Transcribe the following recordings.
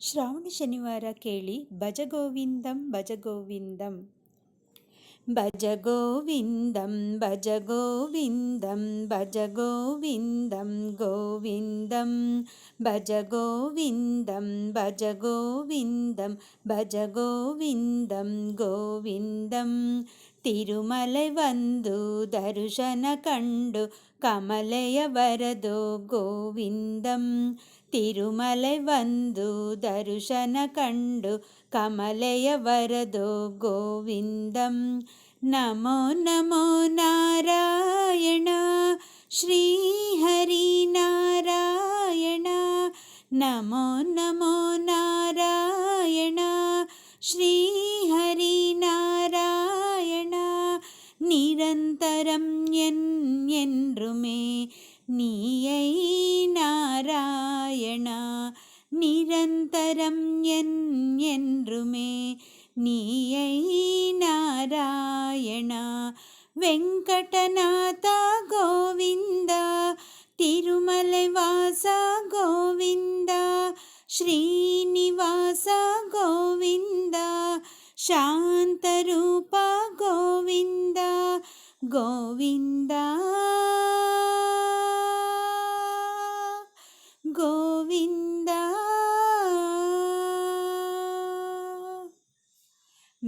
ಶ್ರಾವಣ ಶನಿವಾರ ಕೇಳಿ ಭಜ ಗೋವಿಂದಂ ಭಜ ಗೋವಿಂದಂ ಭಜ ಗೋವಿಂದಂ ಭಜ ಗೋವಿಂದಂ ಭಜ ಗೋವಿಂದಂ ಗೋವಿಂದಂ ಭಜ ಗೋವಿಂದಂ ಭಜ ಗೋವಿಂದಂ ಭಜ ಗೋವಿಂದಂ ಗೋವಿಂದಂ ತಿರುಮಲೆ ಒಂದು ದರ್ಶನ ಕಂಡು ಕಮಲೆಯ ಬರದು ಗೋವಿಂದಂ ತಿರುಮಲೆ ಒಂದು ದರ್ಶನ ಕಂಡು ಕಮಲೆಯ ಬರದು ಗೋವಿಂದಂ ನಮೋ ನಮೋ ನಾರಾಯಣ ಶ್ರೀ ಹರಿ ನಾರಾಯಣ ನಮೋ ನಮೋ ನಾರಾಯಣ என்றுமே நீயை நாராயணா. வெங்கடநாதா கோவிந்தா திருமலை வாசா கோவிந்தா ஸ்ரீனிவாசா கோவிந்தா शान्तरूपा गोविन्द गोविन्द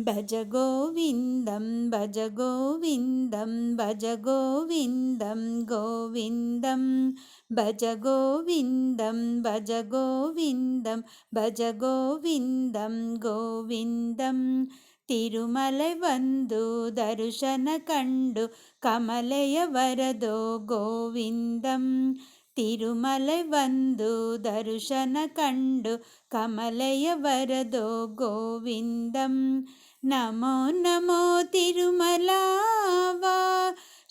ഭജ ഗോവിന്ദം ഭജ ഗോവിന്ദം ഭജ ഗോവിന്ദം ഗോവിന്ദം. ഭജ ഗോവിന്ദം ഭജ ഗോവിന്ദം ഭജ ഗോവിന്ദം ഗോവിന്ദം. തിരുമല വന്നു ദർശന കണ്ടു കമലയ വരദോ ഗോവിന്ദം. തിരുമല വന്നു ദർശന കണ്ടു കമലയ വരദോ ഗോവിന്ദം. नमो नमो तिरुमलावा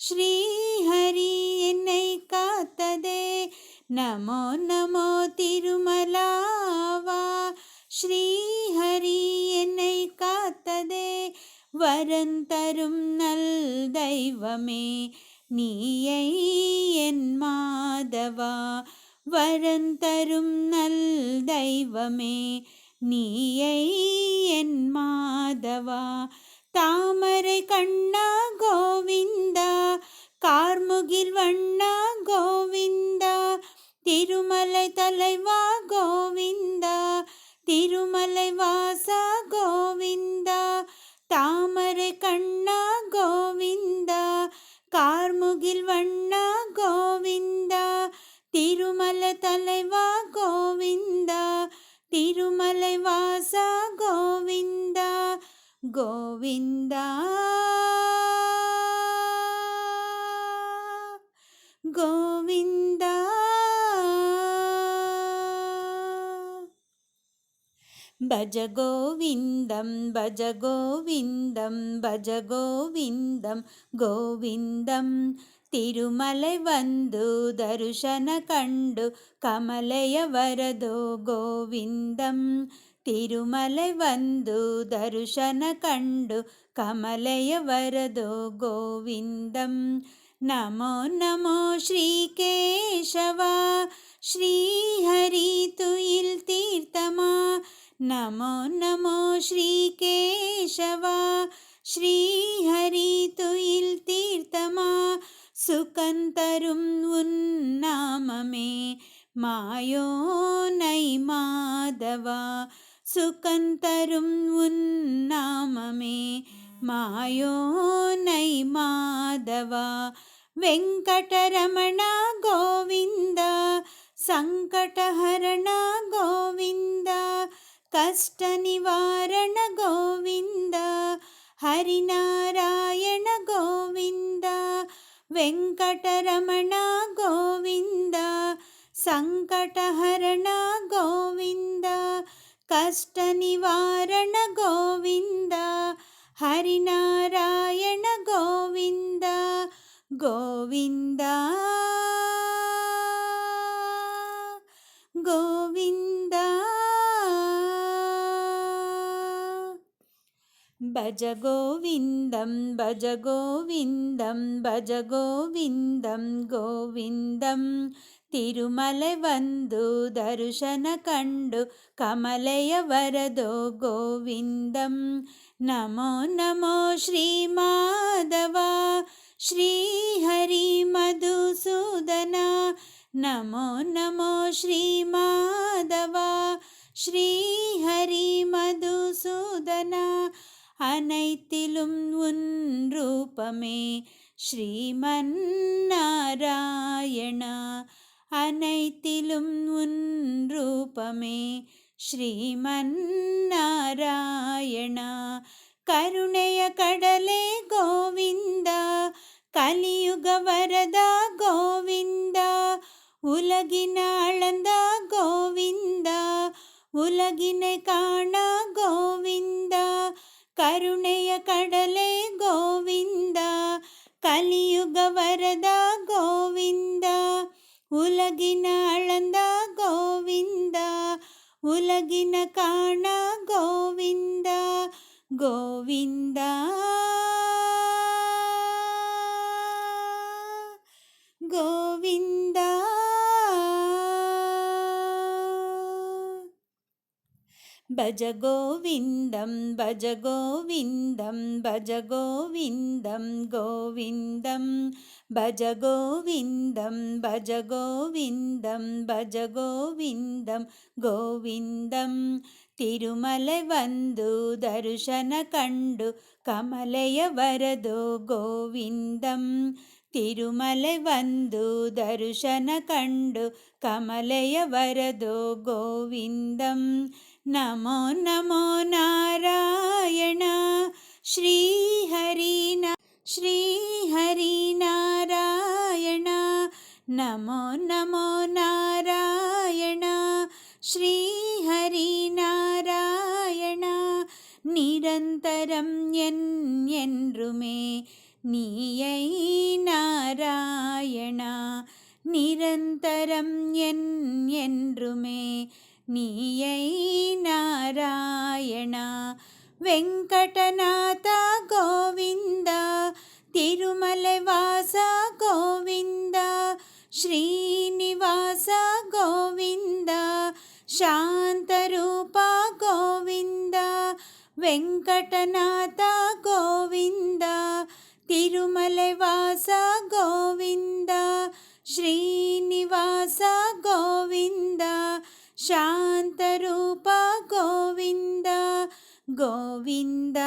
श्रीहरि एन्नै कातदे नमो नमो तिरुमलावा श्रीहरि एन्नै कातदे वरं तरुं नल् दैवमे நீயை என் மாதவா வரம் தரும் நல் தெய்வமே நீயை என் மா அல்லவா தாமரை கண்ணா கோவிந்தா கார்முகில் வண்ணா கோவிந்தா திருமலை தலைவா கோவிந்தா திருமலை வாசா கோவிந்தா தாம் ഗോവിന്ദ. ഗോവിന്ദ. ഭജ ഗോവിന്ദം ഭജ ഗോവിന്ദം ഭജ ഗോവിന്ദം ഗോവിന്ദം. തിരുമല വന്നു ദർശന കണ്ടു കമലയ വരദോ ഗോവിന്ദം. ತಿರುಮಲೆ ಒಂದು ದರ್ಶನ ಕಂಡು ಕಮಲೆಯ ವರದೋ ಗೋವಿಂದಂ ನಮೋ ನಮೋ ಶ್ರೀಕೇಶವ ಶ್ರೀಹರಿ ತುಯಿಲ್ ತೀರ್ಥಮಾ ನಮೋ ನಮೋ ಶ್ರೀಕೇಶವ ಶ್ರೀಹರಿ துயில் தீர்த்தமா சுகந்தரும் உன்னாமமே மாயோ நை மாதவா சுகந்தரும் உன்னாமமே மாயோனை மாதவா வெங்கடரமணா கோவிந்தா సంకటహరణ గోవింద. కష్ట నివారణ గోవింద. హరినారాయణ గోవింద. వెంకటరమణ గోవింద. సంకటహరణ గోవింద. ಕಷ್ಟ ನಿವಾರಣ ಗೋವಿಂದ ಹರಿನಾರಾಯಣ ಗೋವಿಂದ ಗೋವಿಂದ भज गोविन्दं भज गोविन्दं भज गोविन्दं गोविन्दं तिरुमले वन्दु दर्शन कण्डु कमलय वरदो गोविन्दं नमो नमो श्रीमाधव श्रीहरिमधुसूदन नमो नमो श्री श्रीहरिमधुसूदना அனைத்திலும் உன் ரூபமே. ஸ்ரீமன்னாராயணா அனைத்திலும் உன் ரூபமே. ஸ்ரீமன்னாராயணா கருணைய கடலே கோவிந்தா கலியுக வரதா கோவிந்தா உலகின அளந்த கோவிந்தா உலகினை காண கோவிந்தா ಕರುಣೆಯ ಕಡಲೆ ಗೋವಿಂದ ಕಲಿಯುಗ ವರದ ಗೋವಿಂದ ಉಲಗಿನ ಅಳಂದ ಗೋವಿಂದ ಉಲಗಿನ ಕಾಣ ಗೋವಿಂದ ಗೋವಿಂದ. ಗೋವಿಂದ. ഭജ ഗോവിന്ദം ഭജ ഗോവിന്ദം ഭജ ഗോവിന്ദം ഗോവിന്ദം ഭജ ഗോവിന്ദം ഭജ ഗോവിന്ദം ഭജ ഗോവിന്ദം ഗോവിന്ദം. തിരുമല വന്നു ദർശന കണ്ടു കമലയ വരതു ഗോവിന്ദം. തിരുമല വന്നു ദർശന കണ്ടു കമലയ വരതു ഗോവിന്ദം. നമോ നമോ നാരായണ ശ്രീഹരിന ശ്രീഹരിനാരായണ നമോ നമോ നാരായണ ശ്രീഹരിനാരായണ നിരന്തരം എൻ என்றுமே நீயை நாராயணா நிரந்தரம் என் என்றுமே నీయై నారాయణ వెంకటనాథ గోవింద తిరుమల వాస గోవింద శ్రీనివాస గోవింద శాంతరూప గోవింద వెంకటనాథ గోవింద తిరుమల వాస గోవింద శ్రీనివాస గో शान्तरूपा गोविन्द गोविन्द